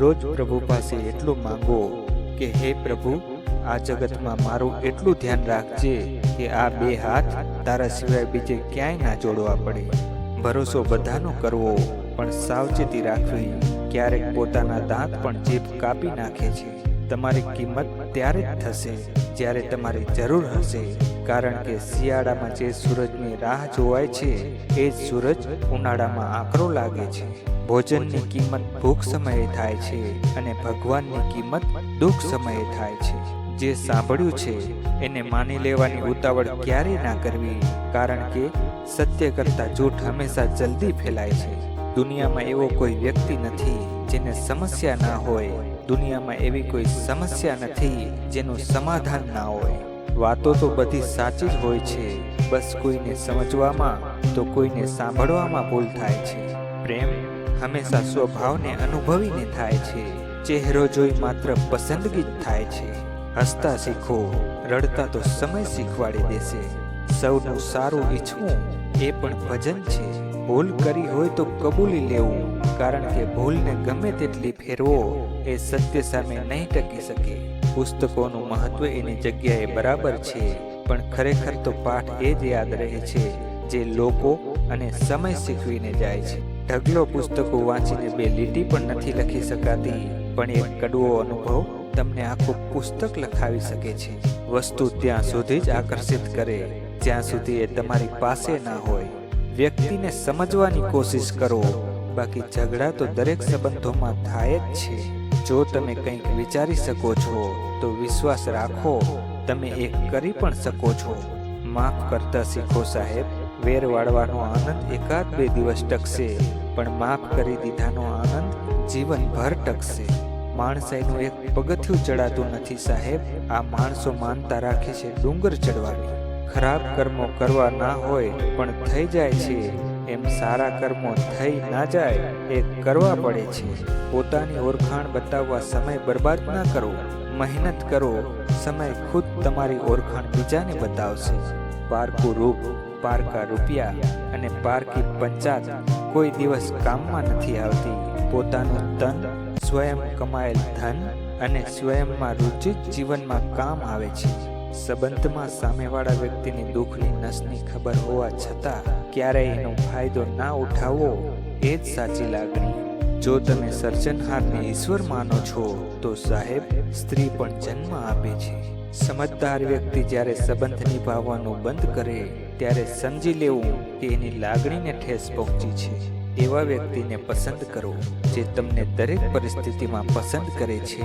રોજ પ્રભુ પાસે એટલું માંગો કે હે પ્રભુ, આ જગતમાં મારું એટલું ધ્યાન રાખજે કે આ બે હાથ તારા સિવાય બીજે ક્યાંય ના જોડવા પડે. ભરોસો બધાનો કરવો, પણ સાવચેતી રાખવી, ક્યારેક પોતાના દાંત પણ જીભ કાપી નાખે છે. તમારી કિંમત ત્યારે જ થશે, જ્યારે તમારી જરૂર હશે. કારણ કે શિયાળામાં જે સૂરજની રાહ જોવાય છે, એ જ સૂરજ ઉનાળામાં આકરો લાગે છે. ભોજનની કિંમત ભૂખ સમયે થાય છે અને ભગવાનની કિંમત દુઃખ સમયે થાય છે. જે સાંભળ્યું છે, એને માની લેવાની ઉતાવળ ક્યારેય ના કરવી, કારણ કે સત્ય કરતા જૂઠ હંમેશા જલ્દી ફેલાય છે. દુનિયામાં એવો કોઈ વ્યક્તિ નથી જેને સમસ્યા ના હોય. દુનિયામાં એવી કોઈ સમસ્યા નથી જેનું સમાધાન ના હોય. વાતો તો બધી સાચી જ હોય છે. બસ કોઈને સમજવામાં તો કોઈને સાંભળવામાં ભૂલ થાય છે. પ્રેમ હંમેશા સ્વભાવને અનુભવીને થાય છે. ચહેરો જોઈ માત્ર પસંદગી જ થાય છે. હસતા શીખો, રડતા તો સમય શીખવાડી દેશે. સૌનું સારું ઈચ્છવું એ પણ ભજન છે. ભૂલ કરી હોય તો કબૂલી લેવું કારણ કે ભૂલને ગમે તેટલી ફેરવો, એ સત્ય સામે નહીં ટકી શકે. પુસ્તકોનું મહત્વ એની જગ્યાએ બરાબર છે, પણ ખરેખર તો પાઠ એ જ યાદ રહે છે, જે લોકો અને સમય શીખવીને જાય છે. ઢગલો પુસ્તકો વાંચીને બે લીટી પણ નથી લખી શકાતી, પણ એક કડવો અનુભવ તમને આખું પુસ્તક લખાવી શકે છે. વસ્તુ ત્યાં સુધી જ આકર્ષિત કરે, જ્યાં સુધી એ તમારી પાસે ના હોય. વ્યક્તિને સમજવાની કોશિશ કરો બાકી ઝઘડા તો દરેક સંબંધોમાં થાય જ છે. જો તમે કંઈક વિચારી શકો છો, તો વિશ્વાસ રાખો. તમે એક કરી પણ શકો છો. માફ કરતા શીખો સાહેબ. વેર વાળવાનો આનંદ એકાદ બે દિવસ ટકશે. પણ માફ કરી દીધાનો આનંદ જીવનભર ટકશે. માણસાઈનું એક પગથિયું ચડાતું નથી સાહેબ. આ માણસો માનતા રાખે છે ડુંગર ચડવાની. ખરાબ કર્મો કરવા ના હોય, પણ થઈ જાય છે. એમ સારા કર્મો થઈ ના જાય એ કરવા પડે છે. પોતાની ઓળખાણ બતાવવા સમય બરબાદ ના કરો. મહેનત કરો. સમય ખુદ તમારી ઓળખાણ બીજાને બતાવશે. પારકું રૂપ, પારકા રૂપિયા અને પારકી પંચાત કોઈ દિવસ કામમાં નથી આવતી. પોતાનું તન સ્વયં કમાયેલ ધન અને સ્વયંમાં રુચિત જીવનમાં કામ આવે છે. સંબંધમાં સામેવાળા વ્યક્તિની દુઃખની નસની ખબર હોવા છતાં ક્યારેય એનો ફાયદો ના ઉઠાવવો એ જ સાચી લાગણી. જો તમે સર્જનહારને ઈશ્વર માનો છો, તો સાહેબ, સ્ત્રી પણ જન્મ આપે છે. સમજદાર વ્યક્તિ જ્યારે સંબંધ નિભાવવાનું બંધ કરે, ત્યારે સમજી લેવું કે એની લાગણીને ઠેસ પહોંચી છે. એવા વ્યક્તિને પસંદ કરો જે તમને દરેક પરિસ્થિતિમાં પસંદ કરે છે.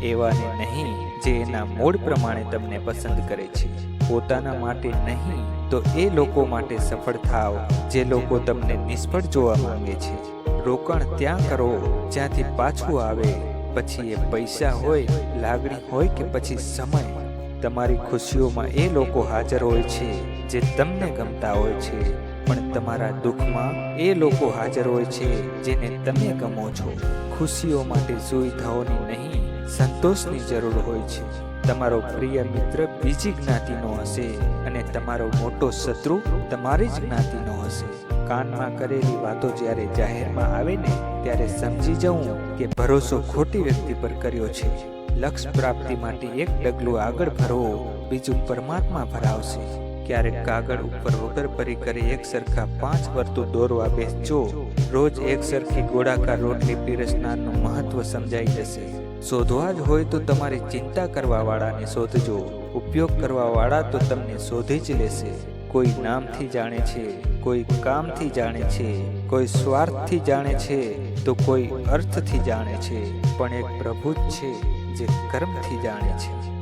એવાને નહીં, જે એના મૂળ પ્રમાણે તમને પસંદ કરે છે. પોતાના માટે નહીં, તો એ લોકો માટે સફળ થાવ જે લોકો તમને નિષ્ફળ જોવા માંગે છે. રોકાણ ત્યાં કરો, જ્યાંથી પાછું આવે. પછી એ પૈસા હોય, લાગણી હોય કે પછી સમય. તમારી ખુશીઓમાં એ લોકો હાજર હોય છે, જે તમને ગમતા હોય છે. પણ તમારા દુઃખમાં એ લોકો હાજર હોય છે જેને તમે ગમો છો. ખુશીઓ માટે સુવિધાઓની નહીં, સંતોષની જરૂર હોય છે. તમારો પ્રિય મિત્ર બીજી જ્ઞાતિનો હશે અને તમારો મોટો શત્રુ તમારી જ જ્ઞાતિનો હશે. કાનમાં કરેલી વાતો જ્યારે જાહેરમાં આવે ને, ત્યારે સમજી જવું કે ભરોસો ખોટી વ્યક્તિ પર કર્યો છે. લક્ષ્ય પ્રાપ્તિ માટે એક ડગલું આગળ ભરવો બીજું પરમાત્મા ભરાવશે ક્યારેક કાગળ ઉપર વગર પરી કરી એક સરખા પાંચ વર્તુળ દોરવા બેસજો. રોજ એક સરખી ગોળાકાર રોટલી પીરસનારનું મહત્વ સમજાઈ જશે. શોધવા જ હોય તો તમારી ચિંતા કરવા વાળાને શોધજો. ઉપયોગ કરવા વાળા તો તમને શોધી જ લેશે. કોઈ નામથી જાણે છે, કોઈ કામથી જાણે છે, કોઈ સ્વાર્થથી જાણે છે, તો કોઈ અર્થથી જાણે છે. પણ એક પ્રભુ જ છે, જે કર્મથી જાણે છે.